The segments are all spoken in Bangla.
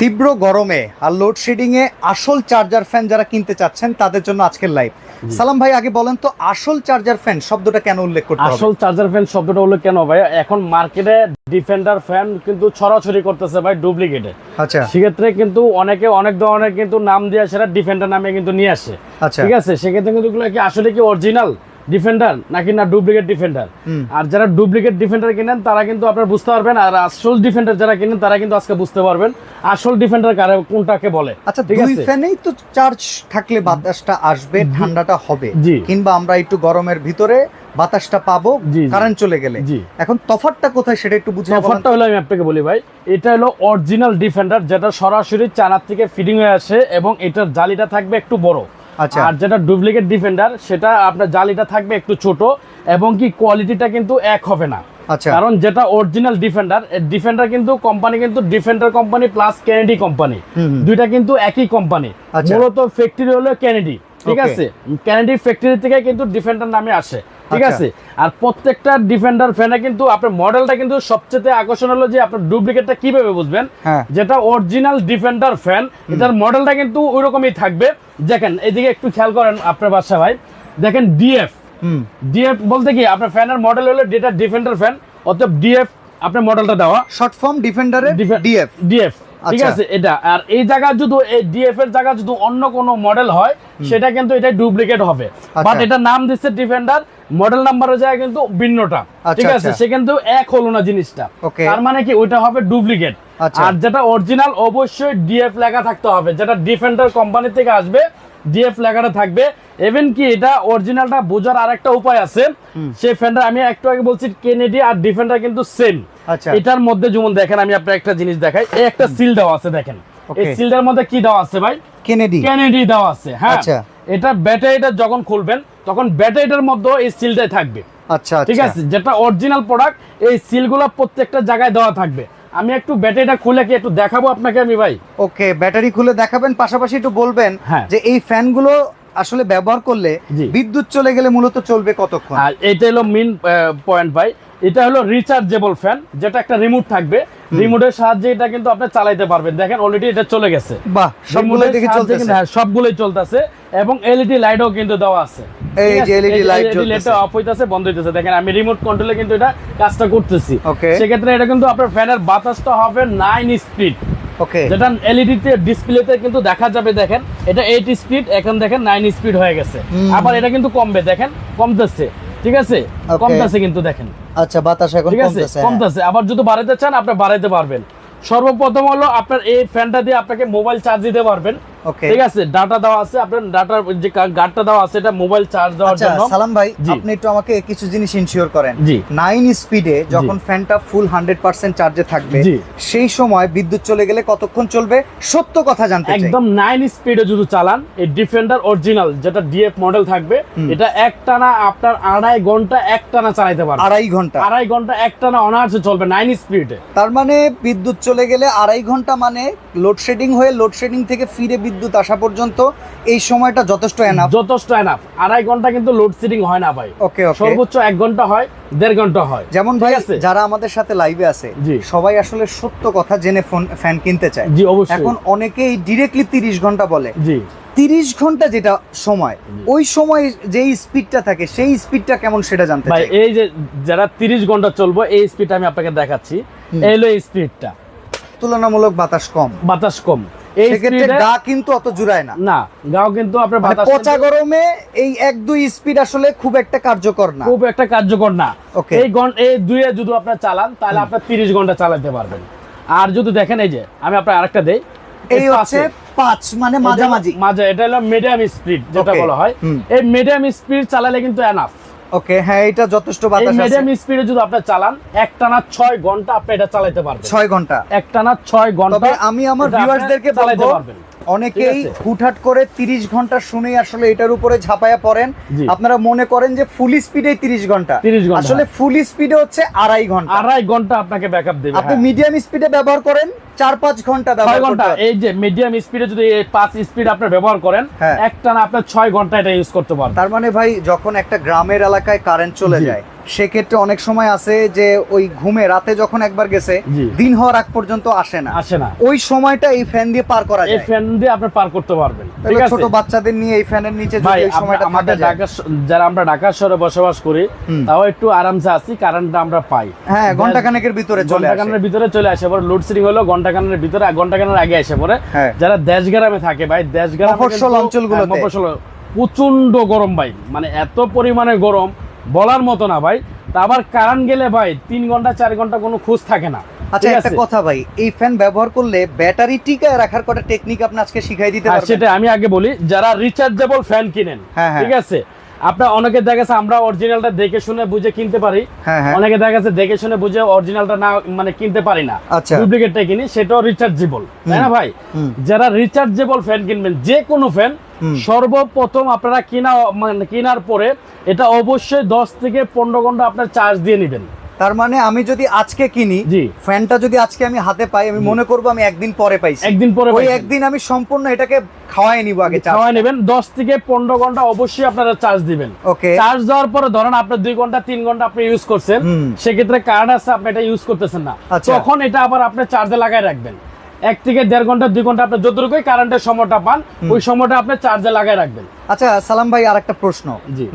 তীব্র গরমে আর লোডশেডিং এ আসল চার্জার ফ্যান যারা কিনতে চাচ্ছেন তাদের জন্য আজকের লাইভ সালাম ভাই আগে বলেন তো আসল চার্জার ফ্যান শব্দটা কেন উল্লেখ করতে হবে? আসল চার্জার ফ্যান শব্দটা উল্লেখ কেন ভাই? এখন মার্কেটে ডিফেন্ডার ফ্যান কিন্তু ছড়াছড়ি করতেছে ভাই ডুপ্লিকেটে আচ্ছা। সেক্ষেত্রে কিন্তু অনেকে অনেক ধরনের কিন্তু নাম দিয়ে সেটা ডিফেন্ডার নামে কিন্তু নিয়ে আসে। আচ্ছা। ঠিক আছে? সেক্ষেত্রে কিন্তু আসলে কি অরিজিনাল ডিফেন্ডার নাকি না ডুপ্লিকেট ডিফেন্ডার। আর যারা ডুপ্লিকেট ডিফেন্ডার কিনেন তারা কিন্তু আপনারা বুঝতে পারবেন আর আসল ডিফেন্ডার যারা কিনেন তারা কিন্তু আজকে বুঝতে পারবেন আসল ডিফেন্ডার কারে কোনটাকে বলে আচ্ছা ঠিক দুই আছে ফ্যানেই তো চার্জ থাকলে বাতাসটা আসবে ঠান্ডাটা হবে। কিংবা আমরা একটু গরমের ভিতরে বাতাসটা পাবো। কারেন্ট চলে গেলে জি। এখন তফাৎটা কোথায় সেটা একটু বুঝিয়ে বলেন তফাৎটা হলো আমি আপনাকে বলি ভাই এটা হলো অরিজিনাল ডিফেন্ডার যেটা সরাসরি চানার থেকে ফিটিং হয়ে আসে এবং এটার জালিটা থাকবে একটু বড় আচ্ছা। আর যেটা ডুপ্লিকেট ডিফেন্ডার সেটা আপনার জালিটা থাকবে একটু ছোট এবং কি কোয়ালিটিটা কিন্তু এক হবে না। আচ্ছা। কারণ যেটা অরিজিনাল ডিফেন্ডার ডিফেন্ডার কিন্তু কোম্পানি কিন্তু Defender company plus Kennedy company. দুইটা কিন্তু একই কোম্পানি আচ্ছা। মূলত ফ্যাক্টরি হলো কেনেডি ঠিক আছে? কেনেডি ফ্যাক্টরি থেকে কিন্তু ডিফেন্ডার নামে আসে। ঠিক আচ্ছা। আছে? আর প্রত্যেকটা ডিফেন্ডার ফ্যানে কিন্তু আপনার মডেলটা কিন্তু সবচেয়ে আকর্ষণ হলো যে আপনার ডুপ্লিকেটটা কীভাবে বুঝবেন? হ্যাঁ। যেটা অরিজিনাল ডিফেন্ডার ফ্যান এটার মডেলটা কিন্তু ওইরকমই থাকবে। দেখেন এদিকে একটু খেয়াল করেন আপনার বাসা ভাই। দেখেন ডিএফ হুম। ডিএফ বলতে কি আপনার ফ্যানের মডেল হলো যেটা ডিফেন্ডার ফ্যান অতএব ডিএফ আপনার মডেলটা দেওয়া। শর্ট ফর্ম ডিফেন্ডারের ডিএফ ডিএফ ঠিক আচ্ছা। আছে এটা আর এই জায়গা যদি এই ডিএফ এর জায়গা যদি অন্য কোনো মডেল হয় সেটা কিন্তু এটা ডুপ্লিকেট হবে বাট আচ্ছা। এটা নাম দিচ্ছে ডিফেন্ডার মডেল নাম্বারের জায়গা কিন্তু ভিন্নটা আচ্ছা, ঠিক আছে। সে কিন্তু এক হলো না জিনিসটা তার মানে কি ওইটা হবে ডুপ্লিকেট। আর যেটা অরিজিনাল অবশ্যই ডিএফ লেখা থাকতে হবে যেটা ডিফেন্ডার কোম্পানি থেকে আসবে ডিএফ লেখাটা থাকবে। এভেন কি এটা অরিজিনালটা বোঝার আরেকটা উপায় আছে। সেই ফ্যানটা আমি একটু আগে বলছি কেনেডি আর ডিফেন্ডার কিন্তু সেম আচ্ছা। এটার মধ্যে যেমন দেখেন আমি আপনার একটা জিনিস দেখাই। এই একটা সিল দেওয়া আছে দেখেন। এই সিলটার মধ্যে কি দেওয়া আছে ভাই? কেনেডি কেনেডি দেওয়া আছে হ্যাঁ। আচ্ছা। এটা ব্যাটারিটা যখন খুলবেন তখন ব্যাটারিটার মধ্যে এই সিলটাই থাকবে। আচ্ছা ঠিক আচ্ছা। আছে? যেটা অরিজিনাল প্রোডাক্ট এই সিলগুলো প্রত্যেকটা জায়গায় দেওয়া থাকবে। আমি একটু ব্যাটারিটা খুলে কি একটু দেখাবো আপনাকে আমি ভাই ওকে ব্যাটারি খুলে দেখাবেন পাশাপাশি একটু বলবেন হ্যাঁ। যে এই ফ্যানগুলো আসলে ব্যবহার করলে। বিদ্যুৎ চলে গেলে মূলত চলবে কতক্ষণ আর এটা হলো মেন পয়েন্ট ভাই এটা হলো রিচার্জেবল ফ্যান যেটা একটা রিমোট থাকবে রিমোটের সাহায্যে এটা কিন্তু আপনি চালাইতে পারবেন। দেখেন অলরেডি এটা চলে গেছে। বাহ সবগুলোই দেখে চলতেছে। কিন্তু- হ্যাঁ, সবগুলোই চলতেছে এবং এলইডি লাইটও কিন্তু দেওয়া আছে। এই যে এই লাইট LED জ্বলতেছে। লাইটটা অফ হইতাছে বন্ধ হইতাছে। দেখেন আমি রিমোট কন্ট্রোলে কিন্তু এটা কাজটা করতেছি. সেক্ষেত্রে এটা কিন্তু আপনার ফ্যানের বাতাসটা হবে নাইন স্পিড ওকে যেটা এলইডি তে ডিসপ্লেতে কিন্তু দেখা যাবে দেখেন। এটা এইট স্পিড এখন দেখেন নাইন স্পিড হয়ে গেছে। আবার এটা কিন্তু কমবে দেখেন কমতেছে। ঠিক আছে. কমতেছে কিন্তু দেখেন। আচ্ছা বাতাস এখন কমতেছে হ্যাঁ। কমতেছে। আবার যদি বাড়াতে চান আপনি বাড়াইতে পারবেন। সর্বপ্রথম হলো আপনার এই ফ্যানটা দিয়ে আপনাকে মোবাইল চার্জ দিতে পারবেন। ঠিক আছে ডাটা দেওয়া আছে আপনার ডাটার যে গার্ডটা দেওয়া আছে এটা মোবাইল চার্জ দেওয়ার আচ্ছা জন্য। সালাম ভাই আপনি একটু আমাকে কিছু জিনিস ইনশিওর করেন। নাইন স্পিডে যখন ফ্যানটা ফুল হান্ড্রেড পার্সেন্ট চার্জে থাকবে সেই সময় বিদ্যুৎ চলে গেলে কতক্ষণ চলবে? সত্য কথা জানতে চাই। একদম নাইন স্পিডে যদি চালান এই ডিফেন্ডার অরিজিনাল যেটা ডিএফ মডেল থাকবে এটা একটানা আপনার আড়াই ঘণ্টা একটানা চালাইতে পারবে। আড়াই ঘণ্টা। আড়াই ঘণ্টা একটানা অনার্সে চলবে নাইন স্পিডে তার মানে বিদ্যুৎ চলে গেলে আড়াই ঘণ্টা মানে লোডশেডিং হয়ে লোডশেডিং থেকে ফিরে বিদ্যুৎ আসা পর্যন্ত এই সময়টা যথেষ্ট এনাফ যথেষ্ট এনাফ আড়াই ঘণ্টা কিন্তু লোডশেডিং হয় না ভাই। ওকে সর্বোচ্চ এক ঘণ্টা হয় দেড় ঘণ্টা হয়। যেমন ভাই আছে? যারা আমাদের সাথে লাইভে আছে। সবাই আসলে সত্য কথা জেনে ফোন ফ্যান কিনতে চায়। জি অবশ্যই। এখন অনেকেই ডিরেক্টলি তিরিশ ঘণ্টা বলে। জি। তিরিশ ঘণ্টা যেটা সময় ওই সময় যেই স্পিডটা থাকে সেই স্পিডটা কেমন সেটা জানতে চাই। এই যে যারা তিরিশ ঘণ্টা চলবো এই স্পিড আমি আপনাকে দেখাচ্ছি। এই হলো এই স্পিডটা তুলনামূলক বাতাস কম। বাতাস কম। এই সেক্ষেত্রে গা কিন্তু অত জুড়ায় না। না গাও কিন্তু আপনার মানে বাতাস পচা গরমে এই এক দুই স্পিড আসলে খুব একটা কার্যকর না। খুব একটা কার্যকর না। এই ঘণ্টা এই দুয়ে যদি আপনার চালান তাহলে আপনার তিরিশ ঘণ্টা চালাতে পারবেন। আর যদি দেখেন এই যে আমি আপনার আরেকটা দেই। এই হচ্ছে পাঁচ মানে মাঝামাঝি। মাঝে এটা হলো মিডিয়াম স্পিড যেটা বলা হয়। এই মিডিয়াম স্পিড চালালে কিন্তু এনাফ ওকে হ্যাঁ এটা যথেষ্ট বাতাস আছে। মিডিয়াম স্পিডে যদি আপনি চালান একটানা ছয় ঘণ্টা আপনি এটা চালাতে পারবেন। ছয় ঘণ্টা। একটানা ছয় ঘণ্টা তবে আমি আমার ভিউয়ার্সদেরকে বলব অনেকেই হুটহাট করে তিরিশ ঘণ্টা শুনেই আসলে এটার উপরে ঝাঁপায়া পড়েন। আপনারা মনে করেন যে ফুল স্পিডে তিরিশ ঘণ্টা। 30 ঘণ্টা। আসলে ফুল স্পিডে হচ্ছে আড়াই ঘণ্টা। আড়াই ঘণ্টা আপনাকে ব্যাকআপ দেবে আপনি হ্যাঁ। মিডিয়াম স্পিডে ব্যবহার করেন চার পাঁচ ঘণ্টা ছয় ঘণ্টা এই যে মিডিয়াম স্পিডে যদি পাঁচ স্পিড আপনি ব্যবহার করেন হ্যাঁ। একটানা আপনার ছয় ঘণ্টা এটা ইউজ করতে পারেন তার মানে ভাই যখন একটা গ্রামের এলাকায় কারেন্ট চলে যায় সেক্ষেত্রে অনেক সময় আছে যে ওই ঘুমে রাতে যখন একবার গেছে দিন হওয়ার আগ পর্যন্ত আসে না। আসে না। ওই সময়টা এই ফ্যান দিয়ে পার করা যায়। এই ফ্যান দিয়ে আপনি পার করতে পারবেন। ঠিক আছে? ছোট বাচ্চাদের নিয়ে এই ফ্যানের নিচে যদি এই সময়টা আমাদের ঢাকা যারা আমরা ঢাকা শহরে বসবাস করি তাও একটু আরামসে আছি কারেন্টটা আমরা পাই। হ্যাঁ ঘণ্টা খানেকের ভিতরে চলে ঘণ্টা আসে। কানের ভিতরে চলে আসে পরে লোডশেডিং হলো ঘণ্টা কানের ভিতরে ঘণ্টা কানের আগে আসে পরে হ্যাঁ। যারা দেশ গ্রামে থাকে ভাই দেশ গ্রামে মফস্বল কিন্তু- অঞ্চলগুলোতে। হ্যাঁ, প্রচণ্ড গরম ভাই। মানে এত পরিমাণে গরম বলার মতো না ভাই। তা আবার কারেন্ট গেলে ভাই তিন ঘণ্টা চার ঘণ্টা কোনো খোঁজ থাকে না। আচ্ছা একটা কথা ভাই এই ফ্যান ব্যবহার করলে ব্যাটারি টিকায় রাখার কটা টেকনিক আপনি আজকে শিখাই দিতে হ্যাঁ পারবেন? সেটা আমি আগে বলি যারা রিচার্জেবল ফ্যান কিনেন হ্যাঁ, হ্যাঁ। ঠিক আছে? আপনার অনেকে দেখা গেছে আমরা অরিজিনালটা দেখে শুনে বুঝে কিনতে পারি। অনেকে দেখা গেছে দেখে শুনে বুঝে অরিজিনালটা না মানে কিনতে পারি না। আচ্ছা। ডুপ্লিকেটটা কিনি সেটাও রিচার্জেবল তাই না ভাই? যারা রিচার্জেবল ফ্যান কিনবেন যে কোনো ফ্যান। সর্বপ্রথম আপনারা কিনা মানে কেনার পরে এটা অবশ্যই দশ থেকে পনেরো ঘণ্টা আপনার চার্জ দিয়ে নেবেন। তার মানে আমি যদি আজকে কিনি। ফ্যানটা যদি আজকে আমি হাতে পাই আমি মনে করব আমি একদিন পরে পাইছি। একদিন পরে ওই একদিন আমি সম্পূর্ণ এটাকে খাওয়াই নিব আগে খাওয়াই নেবেন দশ থেকে পনেরো ঘণ্টা অবশ্যই আপনারা চার্জ দিবেন। ওকে। চার্জ দেওয়ার পরে ধরেন আপনার দুই ঘণ্টা তিন ঘণ্টা আপনি ইউজ করছেন। সেক্ষেত্রে কার্ড আছে আপনি এটা ইউজ করতেছেন না। আচ্ছা। তখন এটা আবার আপনি চার্জে লাগাই রাখবেন। এক থেকে দেড় ঘণ্টা দুই ঘণ্টা আপনি যতটুকুই কারেন্টের সময়টা পান ওই সময়টা আপনি চার্জে লাগাই রাখবেন। আচ্ছা সালাম ভাই আর একটা প্রশ্ন।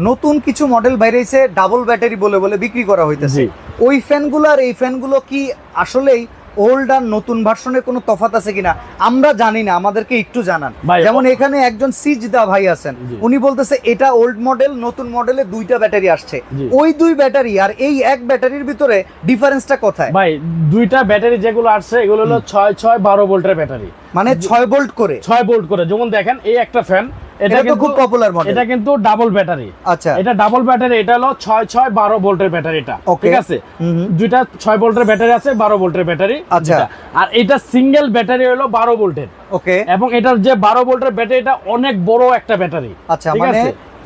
নতুন কিছু মডেল বাইরেছে ডাবল ব্যাটারি বলে বলে বিক্রি করা হইতেছে। ওই ফ্যানগুলো আর এই ফ্যানগুলো কি আসলেই ওল্ড আর নতুন ভার্সনের কোনো তফাৎ আছে কিনা আমরা জানি না আমাদেরকে একটু জানান। যেমন এখানে একজন সিজদা ভাই আছেন উনি বলতেছে এটা ওল্ড মডেল নতুন মডেলে দুইটা ব্যাটারি আসছে। ওই দুই ব্যাটারি আর এই এক ব্যাটারির ভিতরে ডিফারেন্সটা কোথায়? ভাই দুইটা ব্যাটারি যেগুলো আসছে এগুলো হলো ছয় ছয় বারো ভোল্টের ব্যাটারি মানে ছয় ভোল্ট করে। ছয় ভোল্ট করে। যেমন দেখেন এই একটা ফ্যান এটা কিন্তু খুব পপুলার মডেল এটা কিন্তু ডাবল ব্যাটারি আচ্ছা। এটা ডাবল ব্যাটারি এটা হলো ছয় ছয় বারো ভোল্টের ব্যাটারিটা. ঠিক আছে। দুইটা ছয় ভোল্টের ব্যাটারি আছে বারো ভোল্টের ব্যাটারি আচ্ছা। আর এটা সিঙ্গেল ব্যাটারি হলো বারো ভোল্টের ওকে এবং এটার যে বারো ভোল্টের ব্যাটারিটা অনেক বড় একটা ব্যাটারি আচ্ছা মানে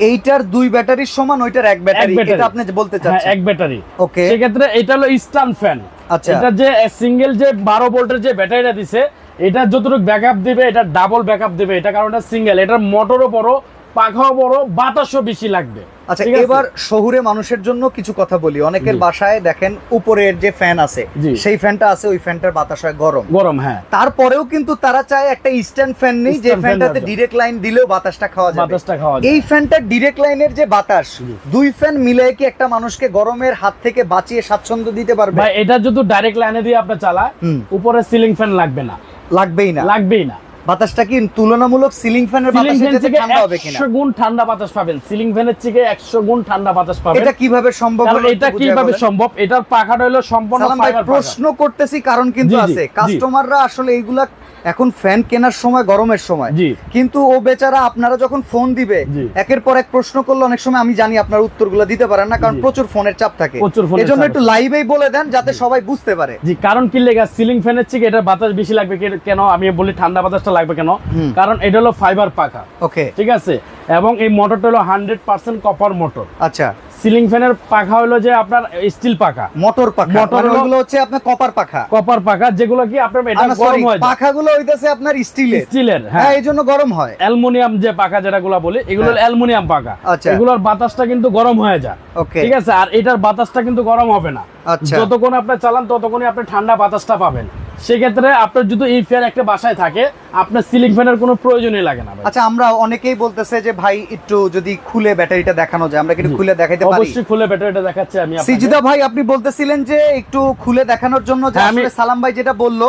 এইটার দুই ব্যাটারির সমান ওইটার এক ব্যাটারি। এটা আপনি বলতে হ্যাঁ চাচ্ছেন। এক ব্যাটারি ওকে সেক্ষেত্রে এটা হলো স্টান ফ্যান আচ্ছা। এটা যে সিঙ্গেল যে বারো ভোল্টের যে ব্যাটারিটা দিছে এটা যতটুকু ব্যাকআপ দেবে, এটা ডাবল ব্যাকআপ দেবে। এটা কারণ এটা সিঙ্গেল এটার মোটরও বড়, পাখাও বড়, বাতাসও বেশি লাগবে। আচ্ছা এবার শহুরে মানুষের জন্য কিছু কথা বলি। অনেকের বাসায় দেখেন উপরের যে ফ্যান আছে সেই ফ্যানটা আছে ওই ফ্যানটার বাতাস হয় গরম। গরম হ্যাঁ। তারপরেও কিন্তু তারা চায় একটা স্ট্যান্ড ফ্যান নেই যে ফ্যানটাতে। ডিরেক্ট লাইন দিলেও বাতাসটা খাওয়া যাবে। বাতাসটা খাওয়া যায় এই ফ্যানটার ডিরেক্ট লাইনের যে বাতাস দুই ফ্যান মিলে কি একটা মানুষকে গরমের হাত থেকে বাঁচিয়ে স্বাচ্ছন্দ্য দিতে পারবে? ভাই এটা যদি ডাইরেক্ট লাইনে দিয়ে আপনি চালায় হুম। উপরে সিলিং ফ্যান লাগবে না। লাগবেই না। লাগবেই না। বাতাসটা কি তুলনামূলক সিলিং ফ্যানের বাতাসের থেকে ঠান্ডা হবে কিনা? একশো গুণ ঠান্ডা বাতাস পাবেন। সিলিং ফ্যানের থেকে একশো গুণ ঠান্ডা বাতাস পাবেন। এটা কীভাবে সম্ভব হলো এটা কীভাবে সম্ভব? এটার পাখাটা হলো সম্পূর্ণ পাখা। প্রশ্ন করতেছি কারণ কিন্তু আছে। কাস্টমাররা আসলে এইগুলা এখন ফ্যান কেনার সময় গরমের সময়। জি। কিন্তু ও বেচারা আপনারা যখন ফোন দিবে। একের পর এক প্রশ্ন করলে অনেক সময় আমি জানি আপনার উত্তরগুলো দিতে পারেন না কারণ প্রচুর ফোনের চাপ থাকে। এজন্য একটু। লাইভেই বলে দেন যাতে সবাই বুঝতে পারে। জি কারণ কি লেগে সিলিং ফ্যানের থেকে এটা বাতাস বেশি লাগবে কেন? আমি বলি ঠান্ডা বাতাসটা লাগবে কেন? কারণ এটা হলো ফাইবার পাখা। ওকে ঠিক আছে? এবং এই মোটরটা হলো হান্ড্রেড পার্সেন্ট কপার মোটর আচ্ছা। সিলিং ফ্যানের পাখা হলো যে আপনার স্টিল পাখা। মোটর পাখা। মোটর মানে ওগুলো হচ্ছে আপনার কপার পাখা। কপার পাখা যেগুলো কি আপনার এটা গরম sorry, হয়ে যায়। পাখাগুলো হইতেছে আপনার স্টিলের স্টিলের হ্যাঁ। হ্যাঁ এই জন্য গরম হয়। অ্যালুমিনিয়াম যে পাখা যেটা যেটাগুলো বলি এগুলো হ্যাঁ। অ্যালুমিনিয়াম পাখা। আচ্ছা। এগুলোর বাতাসটা কিন্তু গরম হয়ে যায়। ঠিক আছে? আর এটার বাতাসটা কিন্তু গরম হবে না। আচ্ছা। যতক্ষণ আপনি চালান ততক্ষণই আপনি ঠান্ডা বাতাসটা পাবেন। সেক্ষেত্রে আপনার যদি এই ফ্যান একটা বাসায় থাকে আপনার সিলিং ফ্যানের কোনো প্রয়োজনই লাগে না আচ্ছা আমরা অনেকেই বলতেছে যে ভাই একটু যদি খুলে ব্যাটারিটা দেখানো যায় আমরা কি একটু জি। খুলে দেখাইতে পারি? অবশ্যই খুলে ব্যাটারিটা দেখাচ্ছি আমি আপনাকে। সিজিদা ভাই আপনি বলতেছিলেন যে একটু খুলে দেখানোর জন্য যে হ্যাঁ, আসলে সালাম ভাই যেটা বলল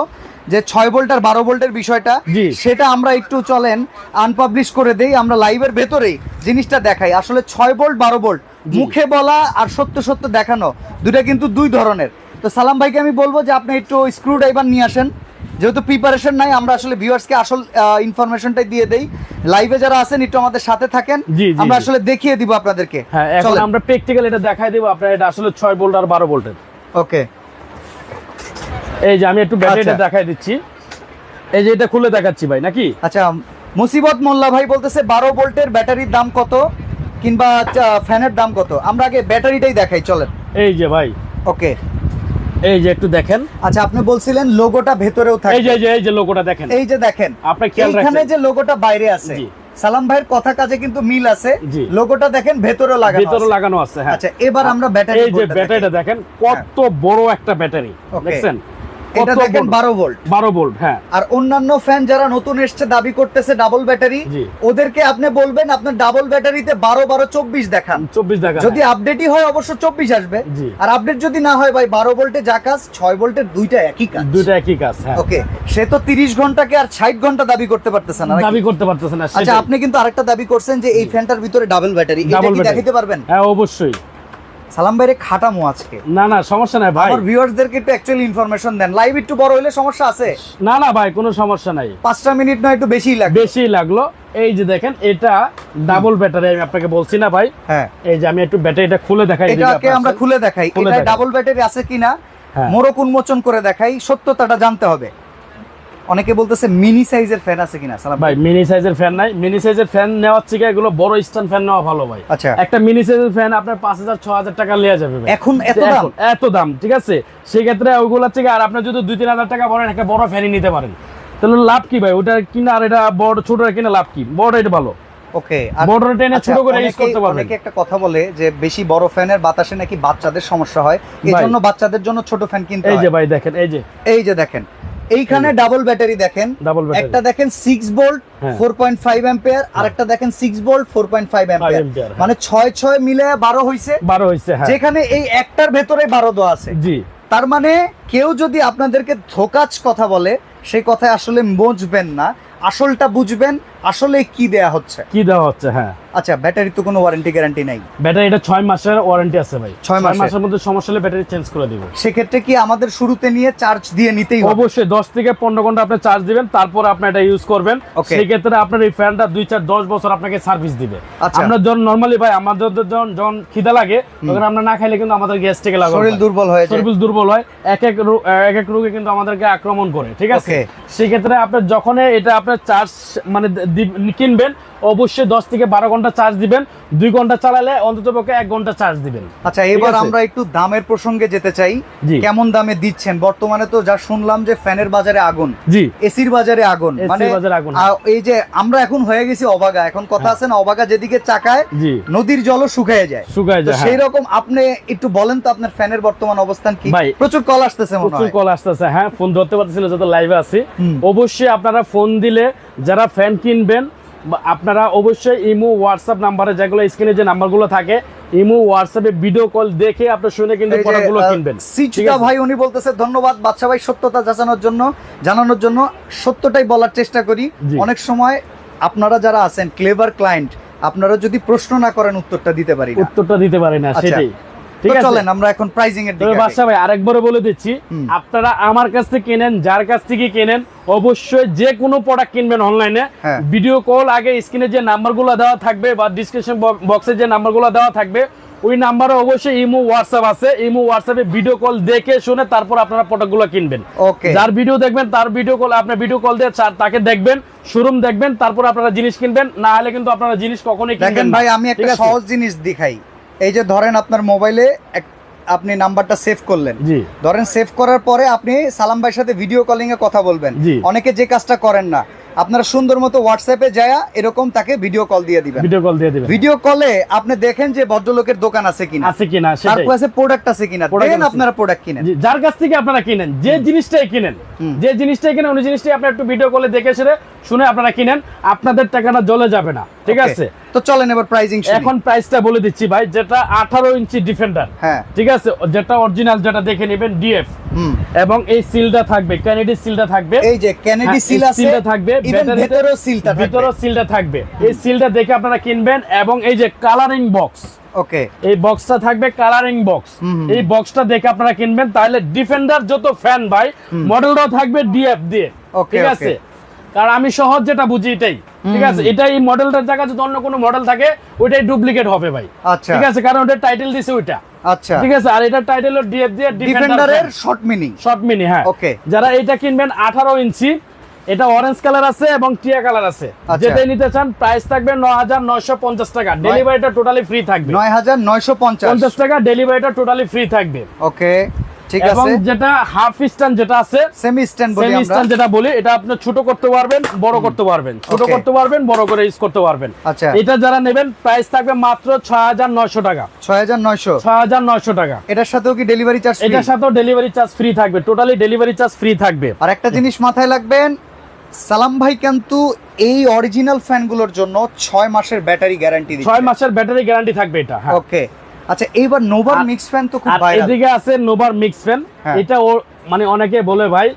যে ছয় ভোল্ট আর বারো ভোল্টের বিষয়টা সেটা আমরা একটু চলেন আনপাবলিশ করে দেই আমরা লাইভের ভেতরেই জিনিসটা দেখাই। আসলে ছয় ভোল্ট বারো ভোল্ট মুখে বলা আর সত্য সত্য দেখানো দুটা কিন্তু দুই ধরনের। তো সালাম ভাইকে আমি বলব যে আপনি একটু স্ক্রু ড্রাইভার নিয়ে আসেন। যেহেতু প্রিপারেশন নাই আমরা আসলে ভিউয়ার্সকে আসল ইনফরমেশনটাই দিয়ে দেই। লাইভে যারা আছেন একটু আমাদের সাথে থাকেন। আমরা আসলে দেখিয়ে দিব আপনাদেরকে। হ্যাঁ এখন আমরা প্র্যাকটিক্যাল এটা দেখাই দেবো আপনার এটা আসলে ছয় ভোল্ট আর বারো ভোল্টের ওকে এই যে আমি একটু ব্যাটারিটা আচ্ছা। দেখাই দিচ্ছি। এই যে এটা খুলে দেখাচ্ছি ভাই নাকি? আচ্ছা মুসিবত মোল্লা ভাই বলতেছে বারো ভোল্টের ব্যাটারির দাম কত? কিংবা ফ্যানের দাম কত? আমরা আগে ব্যাটারিটাই দেখাই চলেন। এই যে ভাই। ওকে এই যে একটু দেখেন। আচ্ছা আপনি বলছিলেন লোগোটা ভেতরেও থাকে যে এই যে এই যে লোগোটা দেখেন। এই যে দেখেন আপনি খেয়াল এইখানে এখানে যে লোগোটা বাইরে আছে সালাম ভাইয়ের কথা কাজে কিন্তু মিল আছে। লোগোটা দেখেন ভেতরে লাগানো ভেতরে লাগানো আছে হ্যাঁ। আচ্ছা এবার আমরা ব্যাটারি এই যে ব্যাটারিটা দেখেন কত বড় একটা ব্যাটারি দেখছেন? এটা দেখেন বড়। বারো ভোল্ট বারো ভোল্ট হ্যাঁ। আর অন্যান্য ফ্যান যারা নতুন এসছে দাবি করতেছে ডাবল ব্যাটারি ওদেরকে আপনি বলবেন আপনার ডাবল ব্যাটারিতে বারো বারো চব্বিশ দেখান। চব্বিশ দেখা যদি আপডেটই হয় অবশ্য চব্বিশ আসবে। আর আপডেট যদি না হয় ভাই বারো ভোল্টে যা কাজ ছয় ভোল্টের দুইটা একই কাজ। দুইটা একই কাজ হ্যাঁ। ওকে সে তো তিরিশ ঘন্টাকে আর ষাট ঘণ্টা দাবি করতে পারতেছে না দাবি করতে পারতেছে না আচ্ছা আপনি কিন্তু আরেকটা দাবি করছেন যে এই ফ্যানটার ভিতরে ডাবল ব্যাটারি এটা কি। দেখাইতে পারবেন? হ্যাঁ অবশ্যই। সালাম ভাইরে খাটামো আজকে। না না সমস্যা নাই ভাই। আমার ভিউয়ার্সদেরকে একটু অ্যাকচুয়ালি ইনফরমেশন দেন। লাইভ একটু বড় হলে সমস্যা আছে? না না ভাই কোনো সমস্যা নাই। পাঁচটা মিনিট নয় একটু বেশিই লাগবে। বেশি লাগল। এই যে দেখেন এটা ডাবল ব্যাটারি আমি আপনাকে বলছি না ভাই। হ্যাঁ। এই যে আমি একটু ব্যাটারিটা খুলে দেখাই দিই এটাকে আমরা খুলে দেখাই? এটা ডাবল ব্যাটারি আছে কিনা? হ্যাঁ। মোড়ক উন্মোচন করে দেখাই। সত্যতাটা জানতে হবে। অনেকে বলতেছে মিনি সাইজের ফ্যান আছে কিনা সালাম ভাই মিনি সাইজের ফ্যান নাই। মিনি সাইজের ফ্যান নেওয়ার থেকে এগুলো বড় স্ট্যান্ড ফ্যান নেওয়া ভালো ভাই। আচ্ছা। একটা মিনি সাইজের ফ্যান আপনার পাঁচ হাজার ছ হাজার টাকা নেওয়া যাবে ভাই। এখন এত দাম? এত দাম ঠিক আছে? সেক্ষেত্রে ওইগুলোর থেকে আর আপনি যদি দুই তিন হাজার টাকা বলেন একটা বড় ফ্যানই নিতে পারেন। তাহলে লাভ কি ভাই? ওটা কিনা আর এটা বড় ছোট কিনা লাভ কি? বড় এটা ভালো। ওকে বড় টেনে ছোট করে ইউজ করতে পারবেন। অনেকে একটা কথা বলে যে বেশি বড় ফ্যানের বাতাসে নাকি বাচ্চাদের সমস্যা হয়। এই জন্য বাচ্চাদের জন্য ছোট ফ্যান কিনতে এই যে ভাই দেখেন এই যে। এই যে দেখেন এইখানে ডাবল ব্যাটারি দেখেন। একটা দেখেন six volt. Four point five ampere আর একটা দেখেন six volt four point five ampere. মানে ছয় ছয় মিলে বারো হইছে। বারো হয়েছে হ্যাঁ। যেখানে এই একটার ভেতরে বারো দেওয়া আছে। জি। তার মানে কেউ যদি আপনাদেরকে ধোকাজ কথা বলে সেই কথায় আসলে বুঝবেন না। আসলটা বুঝবেন আসলে কি দেয়া হচ্ছে। কি দেওয়া হচ্ছে হ্যাঁ। আচ্ছা ব্যাটারি তো কোনো ওয়ারেন্টি গ্যারান্টি নাই। ব্যাটারি এটা ছয় মাসের ওয়ারেন্টি আছে ভাই। ছয় মাসের। মধ্যে সমস্যা হলে ব্যাটারি চেঞ্জ করে দিব। সেক্ষেত্রে কি আমাদের শুরুতে নিয়ে চার্জ দিয়ে নিতেই হবে? অবশ্যই দশ থেকে পনেরো ঘণ্টা আপনি চার্জ দিবেন তারপর আপনি এটা ইউজ করবেন। Okay. সেই ক্ষেত্রে আপনার এই ফ্যানটা দুই চার দশ বছর আপনাকে সার্ভিস দিবে। আচ্ছা। আমরা যখন নর্মালি ভাই আমাদের যখন যখন খিদা লাগে তখন আমরা না খাইলে কিন্তু আমাদের গ্যাস থেকে লাগে শরীর দুর্বল হয়ে শরীর দুর্বল হয়। এক এক এক এক রোগে কিন্তু আমাদেরকে আক্রমণ করে ঠিক আছে. সেক্ষেত্রে আপনার যখন এটা আপনার চার্জ মানে কিনবেন অবশ্যই দশ থেকে বারো ঘণ্টা চার্জ দিবেন। দুই ঘণ্টা চালালে অন্তত পক্ষে এক ঘণ্টা চার্জ দিবেন। আচ্ছা এবার আমরা একটু দামের প্রসঙ্গে যেতে চাই। কেমন দামে দিচ্ছেন? বর্তমানে তো যা শুনলাম যে ফ্যানের বাজারে আগুন। জি। এসির বাজারে আগুন। মানে আগুন। এই যে আমরা এখন হয়ে গেছি অবাগা। এখন কথা আছে না অবাগা যেদিকে চাকায় নদীর জল শুকায় যায়। শুকায় যায় সেই হ্যাঁ। রকম আপনি একটু বলেন তো আপনার ফ্যানের বর্তমান অবস্থান কি? ভাই, প্রচুর কল আসতেছে মনে প্রচুর কল আসতেছে হ্যাঁ ফোন ধরতে পারতেছিল যত লাইভে আছি। অবশ্যই আপনারা ফোন দিলে যারা ফ্যান কিনবেন আপনারা অবশ্যই ইমো হোয়াটসঅ্যাপ নাম্বারে যেগুলো স্ক্রিনে যে নাম্বারগুলো থাকে ইমো হোয়াটসঅ্যাপে ভিডিও কল দেখে আপনি শুনে কিন্তু প্রোডাক্টগুলো কিনবেন। আছে? ভাই উনি বলতেছে ধন্যবাদ বাচ্চা ভাই সত্যতা জানানোর জন্য জানানোর জন্য সত্যটাই বলার চেষ্টা করি। অনেক সময় আপনারা যারা আছেন ক্লেভার ক্লায়েন্ট আপনারা যদি প্রশ্ন না করেন উত্তরটা দিতে পারি না। উত্তরটা দিতে পারেন না আচ্ছা। সেটাই। চলেন আমরা এখন প্রাইজিং এর দিকে বাদশা ভাই আরেকবারও বলে দিচ্ছি আপনারা আমার কাছ থেকে কেনেন যার কাছ থেকে কেনেন অবশ্যই যে কোনো প্রোডাক্ট কিনবেন অনলাইনে হ্যাঁ। ভিডিও কল আগে স্ক্রিনে যে নাম্বারগুলো দেওয়া থাকবে বা ডিসক্রিপশন বক্সে যে নাম্বারগুলো দেওয়া থাকবে ওই নাম্বারে অবশ্যই ইমো হোয়াটসঅ্যাপ আছে। ইমো হোয়াটসঅ্যাপে ভিডিও কল দেখে শুনে তারপর আপনারা প্রোডাক্টগুলো কিনবেন। ওকে যার ভিডিও দেখবেন তার ভিডিও কল আপনার ভিডিও কল দিয়ে তাকে দেখবেন শোরুম দেখবেন তারপর আপনারা জিনিস কিনবেন। না হলে কিন্তু আপনারা জিনিস কখনোই কিনবেন ভাই আমি একটা সহজ জিনিস দেখাই। এই যে ধরেন আপনার মোবাইলে আপনি নাম্বারটা সেভ করলেন। ধরেন সেভ করার পরে আপনি সালাম ভাইয়ের সাথে ভিডিও কলিং এ কথা বলবেন। অনেকে যে কাজটা করেন না। আপনারা সুন্দর মতো হোয়াটসঅ্যাপে যায় এরকম তাকে ভিডিও কল দিয়ে দিবেন। ভিডিও কল দিয়ে দিবেন। ভিডিও কলে আপনি দেখেন যে ভদ্রলোকের দোকান আছে কিনা। আছে কিনা তারপর আছে প্রোডাক্ট আছে কিনা। দেন আপনারা প্রোডাক্ট কিনেন। যার কাছ থেকে আপনারা কিনেন যে জিনিসটাই কিনেন। যে জিনিসটাই কিনেন ওই জিনিসটাই আপনার একটু ভিডিও কলে দেখে সেরে শুনে আপনারা কিনেন। আপনাদের টাকাটা জলে যাবে না। ঠিক আছে? তো চলেন এবার প্রাইজিং এখন প্রাইসটা বলে দিচ্ছি ভাই যেটা আঠারো ইঞ্চি ডিফেন্ডার হ্যাঁ। ঠিক আছে? যেটা অরিজিনাল যেটা দেখে নেবেন ডিএফ এবং এই সিলটা থাকবে ক্যানেডি সিলটা থাকবে। এই যে ক্যানেডি সিল এই আছে সিলটা থাকবে ভেতরেও সিলটা ভিতরেও সিলটা থাকবে। এই সিলটা দেখে আপনারা কিনবেন এবং এই যে কালারিং বক্স ওকে এই বক্সটা থাকবে কালারিং বক্স। এই বক্সটা দেখে আপনারা কিনবেন তাহলে ডিফেন্ডার যত ফ্যান ভাই মডেলটাও থাকবে ডিএফ দিয়ে। ঠিক আছে? কারণ আমি সহজ যেটা বুঝি এটাই। ঠিক আছে? এটা এই মডেলটার জায়গায় যদি অন্য কোনো মডেল থাকে ওইটাই ডুপ্লিকেট হবে ভাই। আচ্ছা। ঠিক আছে? কারণ ওটা টাইটেল দিছে ওইটা। আচ্ছা। ঠিক আছে? আর এটা টাইটেল ডিএফ দিয়ে ডিফেন্ডারের শর্ট মিনি শর্ট মিনি হ্যাঁ। Okay. যারা এটা কিনবেন আঠারো ইঞ্চি এটা অরেঞ্জ কালার আছে এবং টিয়া কালার আছে। আচ্ছা। যেটাই নিতে চান প্রাইস থাকবে নয় হাজার নয়শো পঞ্চাশ টাকা। ডেলিভারিটা টোটালি ফ্রি থাকবে। নয় হাজার নয়শো পঞ্চাশ। টাকা ডেলিভারিটা টোটালি ফ্রি থাকবে। ওকে ঠিক এবং যেটা হাফ স্ট্যান্ড যেটা আছে সেমি স্ট্যান্ড বলি সেমি আমরা। স্ট্যান্ড যেটা বলি এটা আপনি ছোট করতে পারবেন বড় করতে পারবেন। ছোট করতে পারবেন বড় করে ইউজ করতে পারবেন। আচ্ছা। এটা যারা নেবেন প্রাইস থাকবে মাত্র ছয় হাজার নয়শো টাকা। ছয় হাজার নয়শো। ছয় হাজার নয়শো টাকা। এটার সাথেও কি ডেলিভারি চার্জ এটার সাথেও ডেলিভারি চার্জ ফ্রি থাকবে টোটালি ডেলিভারি চার্জ ফ্রি থাকবে। আর একটা জিনিস মাথায় রাখবেন সালাম ভাই কিন্তু এই অরিজিনাল ফ্যানগুলোর জন্য ছয় মাসের ব্যাটারি গ্যারান্টি ছয় দিচ্ছে মাসের ব্যাটারি গ্যারান্টি থাকবে এটা হ্যাঁ। ওকে আচ্ছা এইবার নোভার মিক্স ফ্যান তো খুব ভাইরাল এদিকে আছে নোভার মিক্স ফ্যান। এটা ও মানে অনেকে বলে ভাই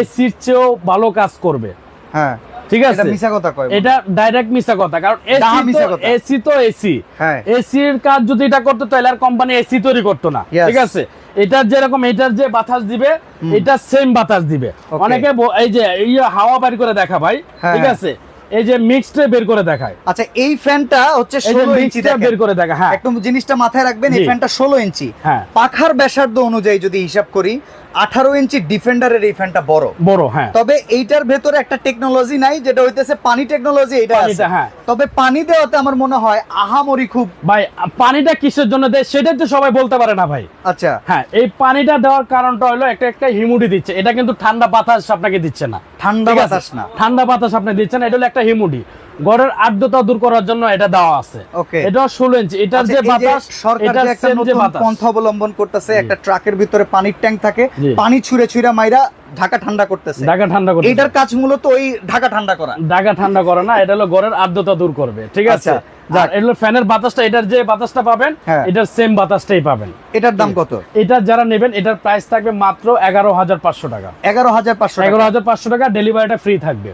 এসির চেয়েও ভালো কাজ করবে। হ্যাঁ। ঠিক আছে? এটা মিছা কথা কয় এটা ডাইরেক্ট মিছা কথা কারণ এসি মিছা তো কথা। এসি তো এসি হ্যাঁ। এসির কাজ যদি এটা করতো তাহলে আর কোম্পানি এসি তৈরি করতো না। ঠিক আছে? এটার যেরকম এটার যে বাতাস দিবে এটা সেম বাতাস দিবে। অনেকে এই যে এই যে হাওয়া বের করে দেখা ভাই। হ্যাঁ, ঠিক। আছে? এই যে মিক্সড বের করে দেখায়। আচ্ছা এই ফ্যানটা হচ্ছে এই যে ষোলো ইঞ্চি মিক্সড বের করে দেখা হ্যাঁ। একদম জিনিসটা মাথায় রাখবেন এই ফ্যানটা ষোলো ইঞ্চি হ্যাঁ। পাখার ব্যাসার্ধ অনুযায়ী যদি হিসাব করি আঠারো ইঞ্চি ডিফেন্ডারের এই ফ্যানটা বড়। বড় হ্যাঁ। তবে এইটার ভেতরে একটা টেকনোলজি নাই যেটা হইতেছে পানি টেকনোলজি এটা আছে। হ্যাঁ। তবে পানি দেওয়াতে আমার মনে হয় আহামরি খুব ভাই পানিটা কিসের জন্য দেয় সেটাই তো সবাই বলতে পারে না ভাই। আচ্ছা। হ্যাঁ এই পানিটা দেওয়ার কারণটা হলো একটা একটা হিমুডি দিচ্ছে। এটা কিন্তু ঠান্ডা বাতাস আপনাকে দিচ্ছে না। ঠান্ডা বাতাস না। ঠান্ডা বাতাস আপনি দিচ্ছেন এটা হলো একটা হিমুডি। ঘরের আর্দ্রতা দূর করার জন্য এটা দেওয়া আছে। এটা ষোলো ইঞ্চি এটার আচ্ছা, যে বাতাস সরকার একটা নতুন পন্থা অবলম্বন করতেছে একটা ট্রাকের ভিতরে পানির ট্যাঙ্ক থাকে পানি ছুঁড়ে ছুঁড়ে মাইরা ঢাকা ঠান্ডা করতেছে। ঢাকা ঠান্ডা করবে এইটার কাজ মূলত ওই ঢাকা ঠান্ডা করা। ঢাকা ঠান্ডা করে না এটা হলো ঘরের আর্দ্রতা দূর করবে ঠিক আছে? আচ্ছা, ফ্যানের বাতাসটা এটার যে বাতাসটা পাবেন হ্যাঁ। এটার সেম বাতাসটাই পাবেন। এটার দাম কত? এটা যারা নেবেন এটার প্রাইস থাকবে মাত্র এগারো হাজার পাঁচশো টাকা। এগারো হাজার পাঁচশো এগারো হাজার পাঁচশো টাকা ডেলিভারিটা ফ্রি থাকবে।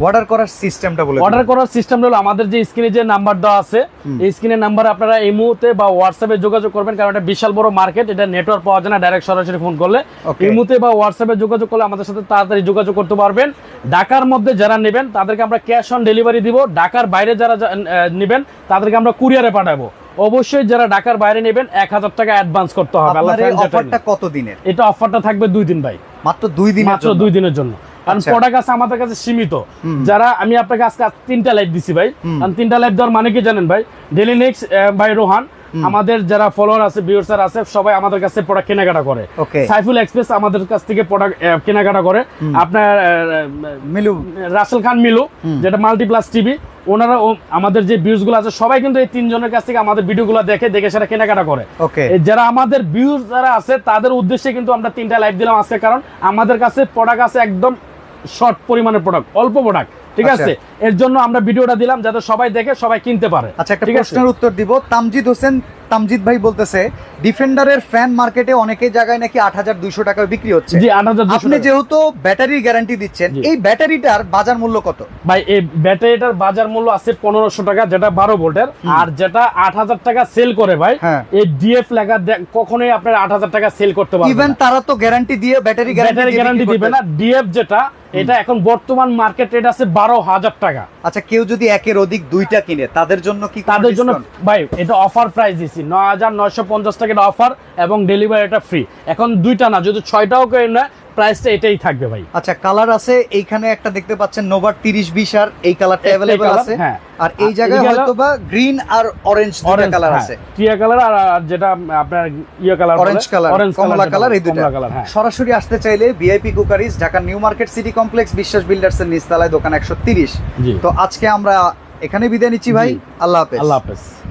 অর্ডার করার সিস্টেমটা বলে অর্ডার করার সিস্টেম হলো আমাদের যে স্ক্রিনে যে নাম্বার দেওয়া আছে এই স্ক্রিনের নাম্বার আপনারা এই মুহূর্তে বা হোয়াটসঅ্যাপে যোগাযোগ করবেন কারণ এটা বিশাল বড় মার্কেট এটা নেটওয়ার্ক পাওয়া যায় না ডাইরেক্ট সরাসরি ফোন করলে। এই মুহূর্তে বা হোয়াটসঅ্যাপে যোগাযোগ করলে আমাদের সাথে তাড়াতাড়ি যোগাযোগ করতে পারবেন। ঢাকার মধ্যে যারা নেবেন তাদেরকে আমরা ক্যাশ অন ডেলিভারি দিব। ঢাকার বাইরে যারা নেবেন তাদেরকে আমরা কুরিয়ারে পাঠাবো। অবশ্যই যারা ঢাকার বাইরে নেবেন এক হাজার টাকা অ্যাডভান্স করতে হবে। অফারটা কত দিনের এটা অফারটা থাকবে দুই দিন ভাই। মাত্র দুই দিন মাত্র দুই দিনের জন্য। কারণ আচ্ছা। প্রোডাক্ট আছে আমাদের কাছে সীমিত। যারা আমি আপনাকে আজকে আজ তিনটা লাইভ দিছি ভাই। কারণ তিনটা লাইভ দেওয়ার মানে কি জানেন ভাই? ডেলি নেক্স ভাই রোহান আমাদের যারা ফলোয়ার আছে ভিউয়ার্সার আছে সবাই আমাদের কাছে প্রোডাক্ট কেনাকাটা করে। সাইফুল এক্সপ্রেস আমাদের কাছ থেকে প্রোডাক্ট কেনাকাটা করে। আপনার মিলু। রাসেল খান মিলু যেটা মাল্টিপ্লাস টিভি ওনারা আমাদের যে ভিউজগুলো আছে সবাই কিন্তু এই তিনজনের কাছ থেকে আমাদের ভিডিওগুলো দেখে দেখে সেটা কেনাকাটা করে। যারা আমাদের ভিউজ যারা আছে তাদের উদ্দেশ্যে কিন্তু আমরা তিনটা লাইভ দিলাম আজকে কারণ আমাদের কাছে প্রোডাক্ট আছে একদম শর্ট পরিমাণের প্রোডাক্ট অল্প প্রোডাক্ট ঠিক আচ্ছা। আছে? এর জন্য আমরা ভিডিওটা দিলাম যাতে সবাই দেখে সবাই কিনতে পারে। আচ্ছা একটা প্রশ্নের উত্তর দিব। তামজিদ হোসেন তামজিদ ভাই বলতেছে ডিফেন্ডারের ফ্যান মার্কেটে অনেকেই জায়গায় নাকি আট হাজার দুইশো টাকায় বিক্রি হচ্ছে। আপনি যেহেতু ব্যাটারির গ্যারান্টি দিচ্ছেন এই ব্যাটারিটার বাজার মূল্য কত? ভাই এই ব্যাটারিটার বাজার মূল্য আছে পনেরোশো টাকা যেটা বারো ভোল্টের। আর যেটা আট হাজার টাকা সেল করে ভাই হ্যাঁ। এই ডিএফ লেখা দে- কখনোই আপনার আট হাজার টাকা সেল করতে পারবেন ইভেন তারা তো গ্যারান্টি দিয়ে ব্যাটারি গ্যারান্টি দিবে না। ডিএফ যেটা এটা এখন বর্তমান মার্কেট রেট আছে বারো হাজার টাকা। আচ্ছা কেউ যদি একের অধিক দুইটা কিনে তাদের জন্য কি তাদের জন্য ভাই এটা অফার প্রাইস দিচ্ছি নয় হাজার নয়শো পঞ্চাশ টাকা অফার এবং ডেলিভারিটা ফ্রি এখন দুইটা না যদি ছয়টাও কেউ নেয় প্রাইসটা এটাই থাকবে ভাই। আচ্ছা কালার আছে এইখানে একটা দেখতে পাচ্ছেন নোভার আর এই কালারটা আছে। হ্যাঁ। আর এই জায়গায় হয়তো বা গ্রিন আর অরেঞ্জ দুটো কালার আছে। টিয়া কালার আর যেটা আপনার ইয়ে কালার অরেঞ্জ কালার কমলা কালার এই দুটো হ্যাঁ। সরাসরি আসতে চাইলে VIP cookeries Dhaka new market city complex Biswas builders এর নিচতলায় দোকান একশো তিরিশ। জি। তো আজকে আমরা এখানে বিদায় নিচ্ছি ভাই আল্লাহ হাফেজ। আল্লাহ হাফেজ।